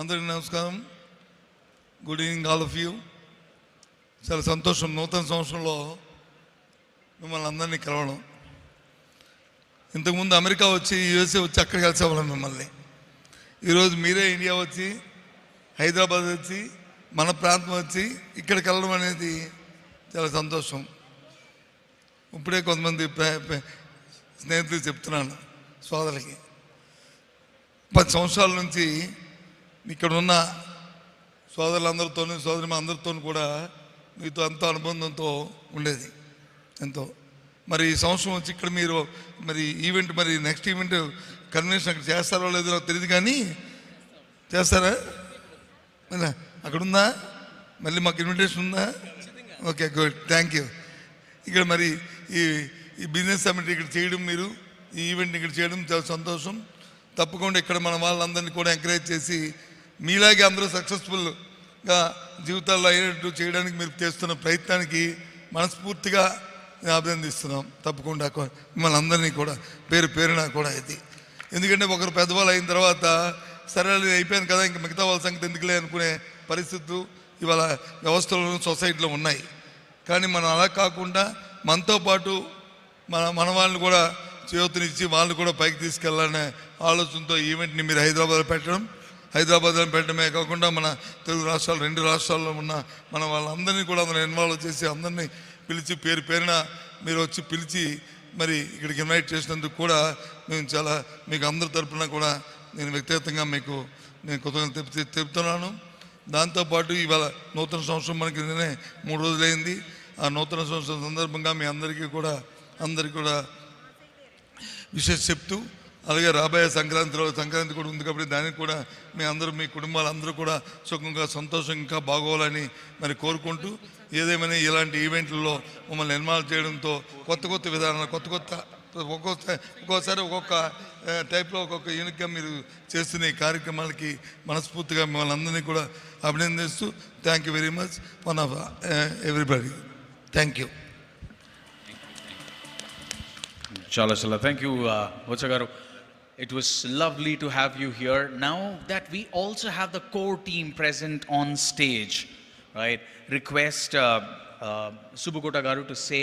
అందరికీ నమస్కారం. Good evening all of you చాలా సంతోషం. నూతన సంవత్సరంలో మిమ్మల్ని అందరినీ కలవడం. ఇంతకుముందు అమెరికా వచ్చి యూఎస్ఏ వచ్చి అక్కడ కలిసేవాళ్ళం మిమ్మల్ని. ఈరోజు మీరే ఇండియా వచ్చి హైదరాబాద్ వచ్చి మన ప్రాంతం వచ్చి ఇక్కడ కలవడం అనేది చాలా సంతోషం. ఇప్పుడే కొంతమంది స్నేహితులు చెప్తున్నాను సోదరికి పది సంవత్సరాల నుంచి ఇక్కడ ఉన్న సోదరులందరితోనూ సోదరి అందరితో కూడా మీతో ఎంతో అనుబంధంతో ఉండేది ఎంతో. మరి ఈ సంవత్సరం వచ్చి ఇక్కడ మీరు మరి ఈవెంట్ మరి నెక్స్ట్ ఈవెంట్ కన్వెన్షన్ అక్కడ చేస్తారో లేదో నాకు తెలియదు కానీ చేస్తారా? మళ్ళా అక్కడ ఉందా మళ్ళీ మాకు ఇన్విటేషన్ ఉందా? Okay good. Thank you. ఇక్కడ మరి ఈ ఈ బిజినెస్ సమిట్ ఇక్కడ చేయడం మీరు ఈ ఈవెంట్ ఇక్కడ చేయడం చాలా సంతోషం. తప్పకుండా ఇక్కడ మన వాళ్ళందరినీ కూడా ఎంకరేజ్ చేసి మీలాగే అందరూ సక్సెస్ఫుల్గా జీవితాల్లో అయ్యేటట్టు చేయడానికి మీరు చేస్తున్న ప్రయత్నానికి మనస్ఫూర్తిగా అభినందిస్తున్నాం. తప్పకుండా మిమ్మల్ని అందరినీ కూడా పేరు పేరున కూడా ఇది. ఎందుకంటే ఒకరు పెద్దవాళ్ళు అయిన తర్వాత సరే అయిపోయాను కదా ఇంక మిగతా వాళ్ళ సంగతి ఎందుకులే అనుకునే పరిస్థితులు ఇవాళ వ్యవస్థలో సొసైటీలో ఉన్నాయి. కానీ మనం అలా కాకుండా మనతో పాటు మన మన వాళ్ళని కూడా చేయూతనిచ్చి వాళ్ళు కూడా పైకి తీసుకెళ్ళాలనే ఆలోచనతో ఈవెంట్ని మీరు హైదరాబాద్లో పెట్టడం హైదరాబాద్లో పెట్టడమే కాకుండా మన తెలుగు రాష్ట్రాలు రెండు రాష్ట్రాల్లో ఉన్న మన వాళ్ళందరినీ కూడా అందులో ఇన్వాల్వ్ చేసి అందరినీ పిలిచి పేరు పేరున మీరు వచ్చి పిలిచి మరి ఇక్కడికి ఇన్వైట్ చేసినందుకు కూడా మేము చాలా మీకు అందరి తరఫున కూడా నేను వ్యక్తిగతంగా మీకు నేను కృతజ్ఞత తెలుపు చెప్తున్నాను దాంతోపాటు ఇవాళ నూతన సంవత్సరం మనకి నిన్నే మూడు రోజులైంది. ఆ నూతన సంవత్సరం సందర్భంగా మీ అందరికీ కూడా అందరికీ కూడా విశేష చెప్తూ అలాగే రాబోయే సంక్రాంతిలో సంక్రాంతి కూడా ఉంది కాబట్టి దానికి కూడా మీ అందరూ మీ కుటుంబాలు అందరూ కూడా సుఖంగా సంతోషంగా ఇంకా బాగోవాలని మరి కోరుకుంటూ ఏదేమైనా ఇలాంటి ఈవెంట్లలో మమ్మల్ని నిర్మాణం చేయడంతో కొత్త కొత్త విధానాలు కొత్త కొత్త ఒక్కొక్క ఒక్కోసారి ఒక్కొక్క టైప్లో ఒక్కొక్క యూనిక్గా మీరు చేస్తున్న ఈ కార్యక్రమాలకి మనస్ఫూర్తిగా మిమ్మల్ని అందరినీ కూడా అభినందిస్తూ thank you very much one of everybody thank you చాలా చాలా థ్యాంక్ యూ వచ్చగారు It was lovely to have you here. Now that we also have the core team present on stage, right? Request uh, uh, Subukota Garu to say